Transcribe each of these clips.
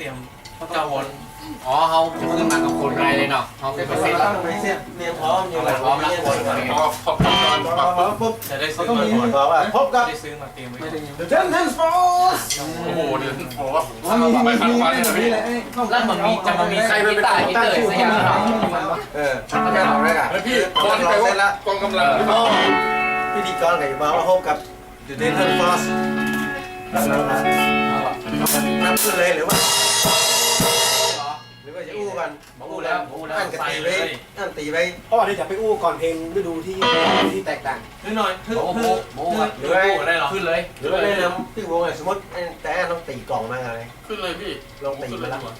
เตรียมเก้าวนอ๋อเขาจะขึ้นมากับคนไรเลยเนาะเขาขึ้นไปเสร็จแล้วไปเสียเรียงพร้อมอยู่พร้อมแล้วคนพอพอตอนปรับพร้อมปุ๊บจะได้เขาซื้อต้องมามีก่อนบอกว่าพบกับได้ซื้อมาเตรียมไว้ก่อน The Ten Hands Force โอ้โหเดี๋ยวโอ้โหอ๋อมีมีมีแบบนี้เลยแล้วมันมีจะมามีใครเป็นตายที่เตยสักอย่างเนาะเออเขาจะทำอะไรกันแล้วพี่บอลไปว่ากองกำลังหรือเปล่าพิธีกรกับอยู่บ้านว่าพบกับ The Ten Hands Force แล้วนะนับขึ้นเลยหรือว่า หรือว่าจะอู้กันอู้แล้วอู้แล้วอันกันตีไปอันตีไปพ่อเดี๋ยวจะไปอู้ก่อนเพลงฤดูที่ที่แตกต่างนิดหน่อยคือโอ้โหคือโอ้โหคือดูได้หรอขึ้นเลยหรือว่าแนะนำพี่วงสมมติแต่ต้องตีกล่องมาอะไรขึ้นเลยพี่ลองตีขึ้นเลมายละดีกว่า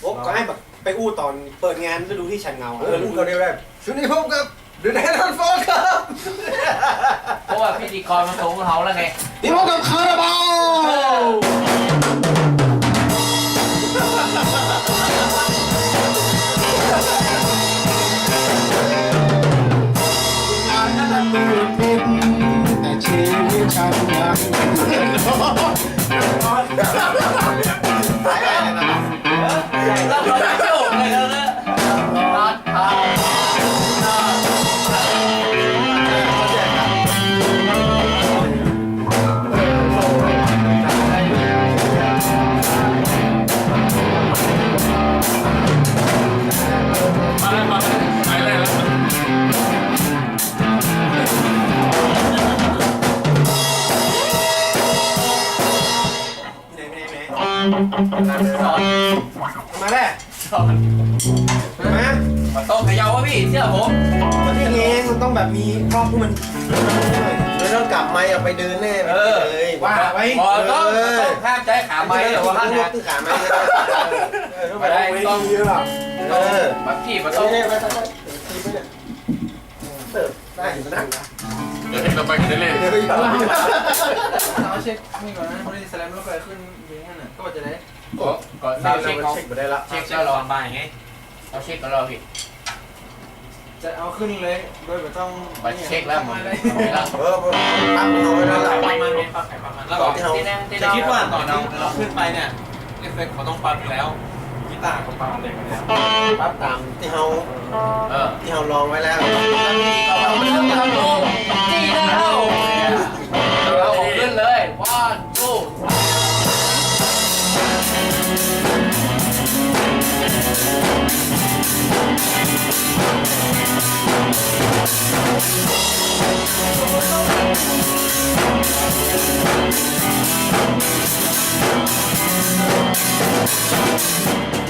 โอ้ก็ให้แบบไปอู้ตอนเปิดงานฤดูที่ชันเงาเออลูกเขาเรียกว่าชุดนี้พบกับ The Ten Hands Force ครับเพราะว่าพิธีกรมันสูงกว่าเขาแล้วไงนี่พบกับคาราบาว ชีวิตฉันยังเราเราจะโยกเลย มาแล้วสอนมามันต้องเขย่าวะพี่เชื่อผมประเทศนี้มันต้องแบบมีรอบที่มันไม่ต้องกลับไม่เอาไปเดินแน่ไปเลยว่าไว้พอต้องต้องห้ามใจขาไม้หรือว่าห้ามลูนะกขาไม่ก็ได้เออไม่ได้ไม่ต้องดีหรือเปล่าเออบักกี้มันต้ต้อองงไปไปไปทีไปเนี่ยเสิร์ฟได้อยู่นั่งนะเดี๋ยวเห็นเราไปกันได้เลยเดี๋ยวไปอยู่เอาเช็คนี่ก่อนนะไม่ได้แสลมแล้วก็ขึ้นเลี้ยงนั่ นน่ะก็จะได้ก่อนก่อนเราเราเช็เช็คคเขาเช็คไปได้ละเช็คเช็แล้ควรอตอนบ่ายไงเราเช็คกับเราพี่จะเอาขึ้นเลยโดยไม่ต้องไปเช็คแล้วมันเลยแล้วเออปั๊บเอาไว้แล้วล่ะประมาณนี้ปักไข่ประมาณแล้วก็ที่นั่งที่จะนั่งคิดว่าตอนเราเราขึ้นไปเนี่ยเอฟเฟกต์เขาต้องปรับอยู่แล้วกีตาร์เขาปรับอะไรกันแล้วปั๊บตามที่เราเออที่เราลองไว้แล้วเราไม่ต้องทำลูกจี้ได้เรา เ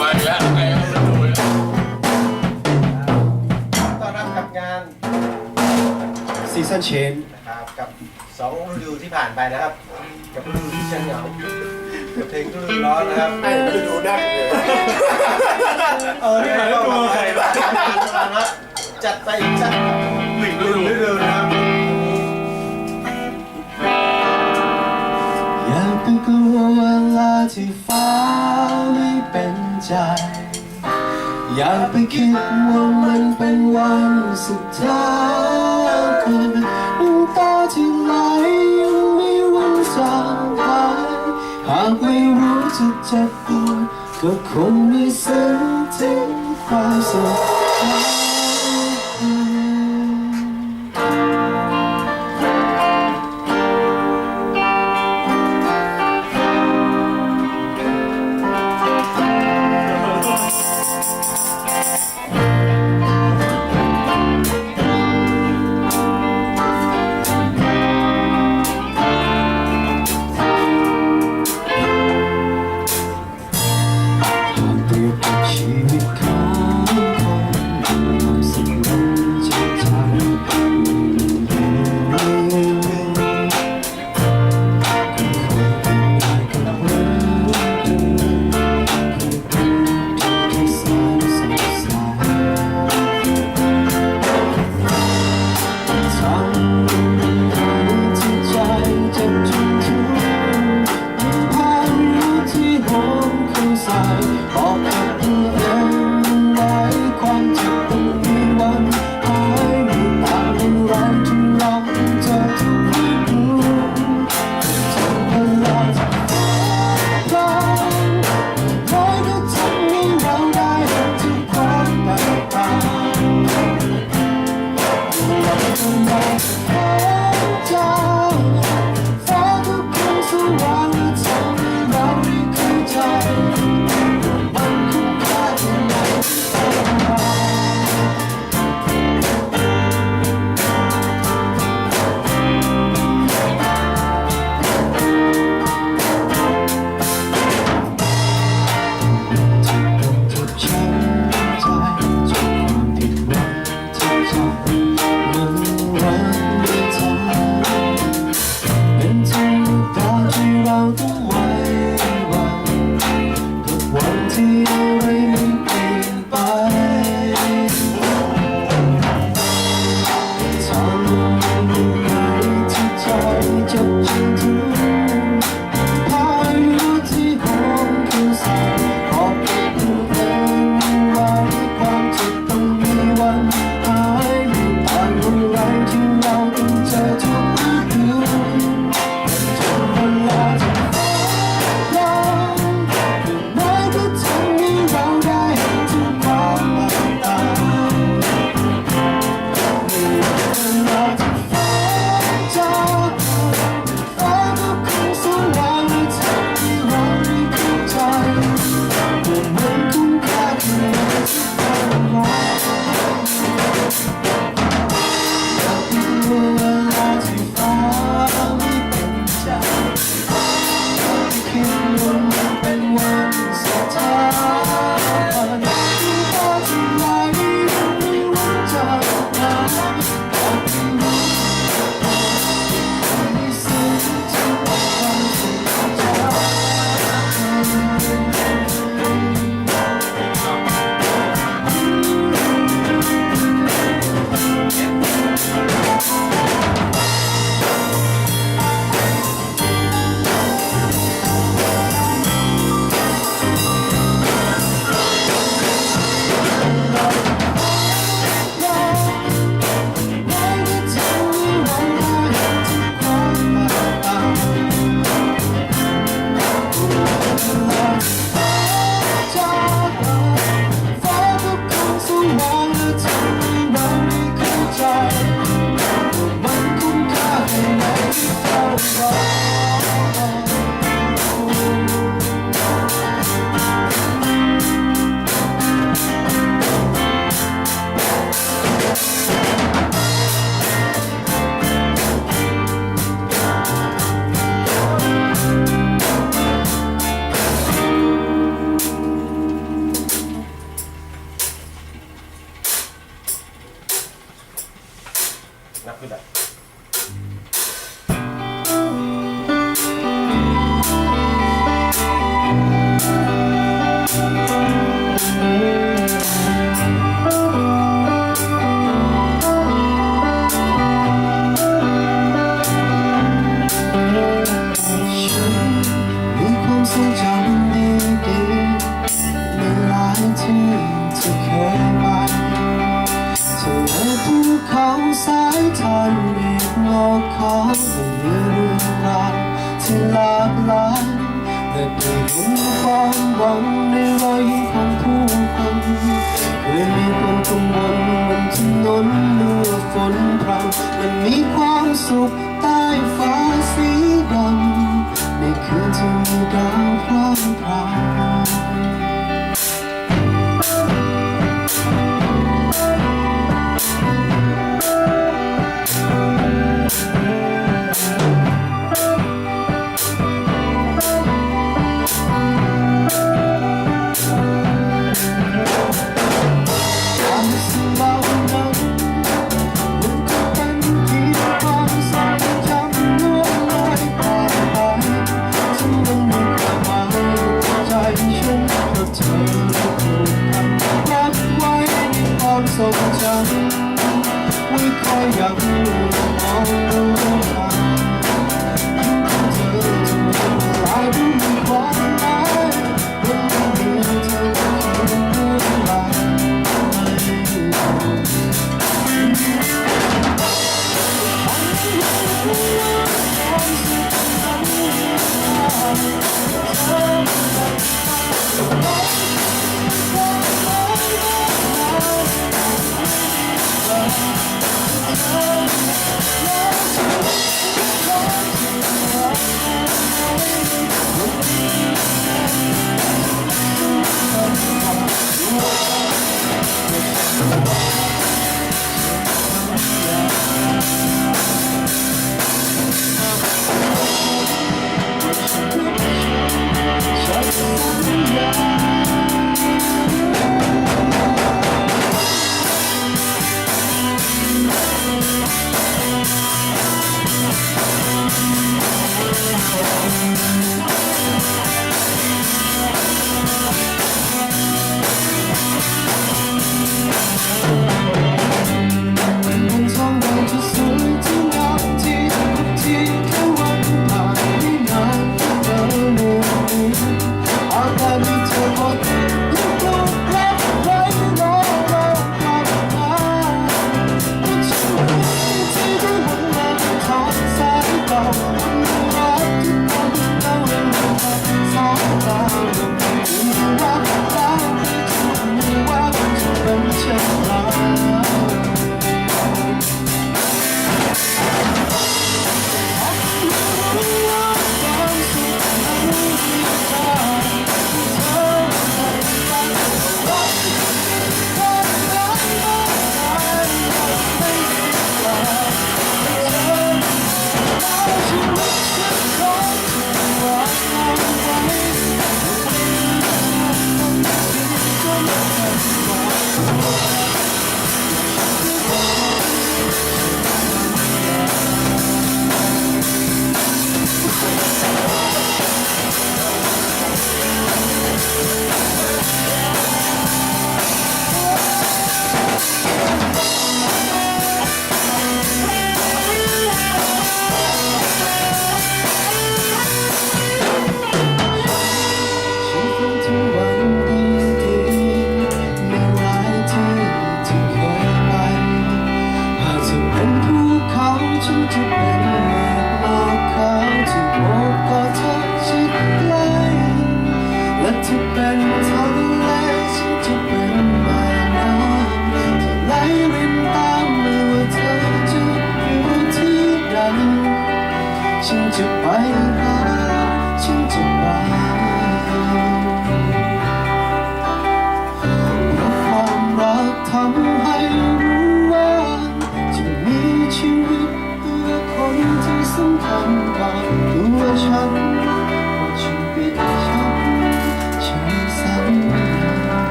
มาแล้วต้อนรับกับงานซีซันเชนนะครับกับสองฤดูที่ผ่านไปนะครับ กับฤดูที่เฉียงเหงากับเพลงฤดูร้อนนะครับไอ้ฤดูดักเลยเออที่ผ่านมาใครบ้างจัดไปอีกสักหนึ่งฤดูนะครับอยากไปกลัวเวาที่ฟ้า จ อยากไปคิดว่ามันเป็นวันสุดท้ายคนน้ำตาที่ไหลยังไม่รู้จางหายหากไม่รู้จะเจ็บปวดก็คงไม่ซึ้งถึงความสุข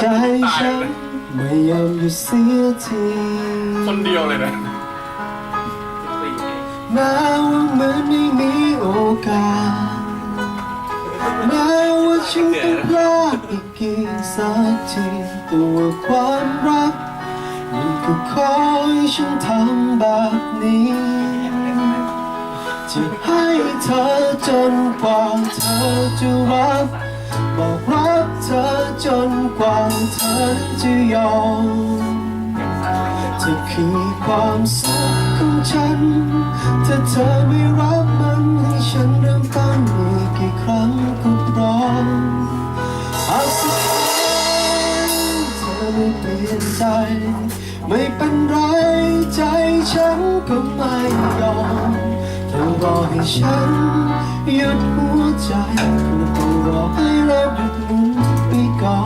ใจฉันไม่ยอมหยุดเสียทีคนเดียวเลยนะแม้ว่าเหมือนไม่มีโอกาสแม้ว่าฉันต้องพลาดอีกกี่สักทีตัวความรักมันก็คอยฉันทำแบบนี้ จะให้เธอจนกว่าเธอจะรัก บอกรักเธอจนกว่าเธอจะยอมเธอคือความสุขของฉัน ถ้าเธอไม่รับมันให้ฉันเริ่มต้นอีกกี่ครั้งก็พร้อมหากสุดท้ายเธอไม่เปลี่ยนใจ ไม่เป็นไรใจฉันก็ไม่ยอมเธอรอให้ฉัน หยุดหัวใจก็ต้องรอให้เราหยุดหมุนไปก่อ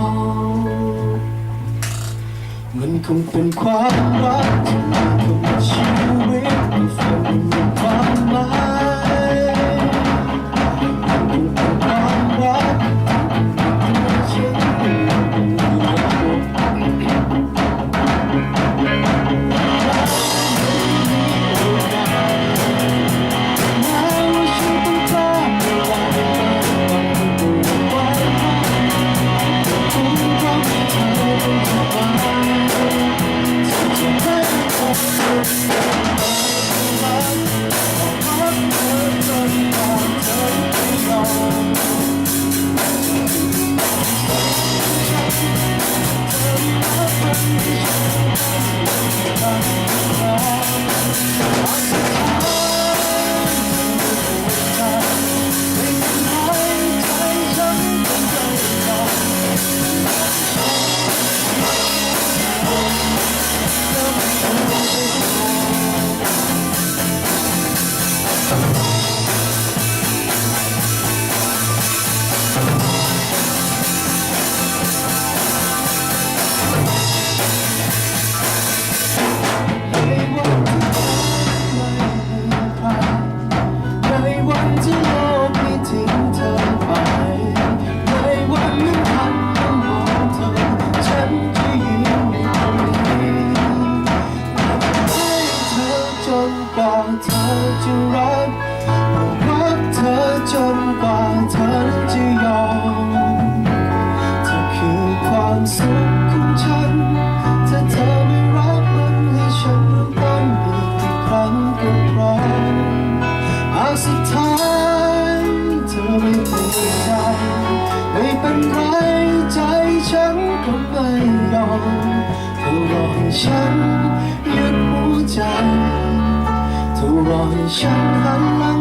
น มันคงเป็นความรักที่มีกับชีวิตที่ฝัน จะรักรักเธอจนกว่าเธอนั้นจะยอมเธอคือความสุขของฉัน ถ้าเธอไม่รักมันให้ฉันเริ่มต้นอีกครั้งก็พร้อมหากสุดท้ายเธอไม่เปลี่ยนใจไม่เป็นไรใจฉันก็ไม่ยอมเธอรอให้ฉันยุดหัวใจ 想看了。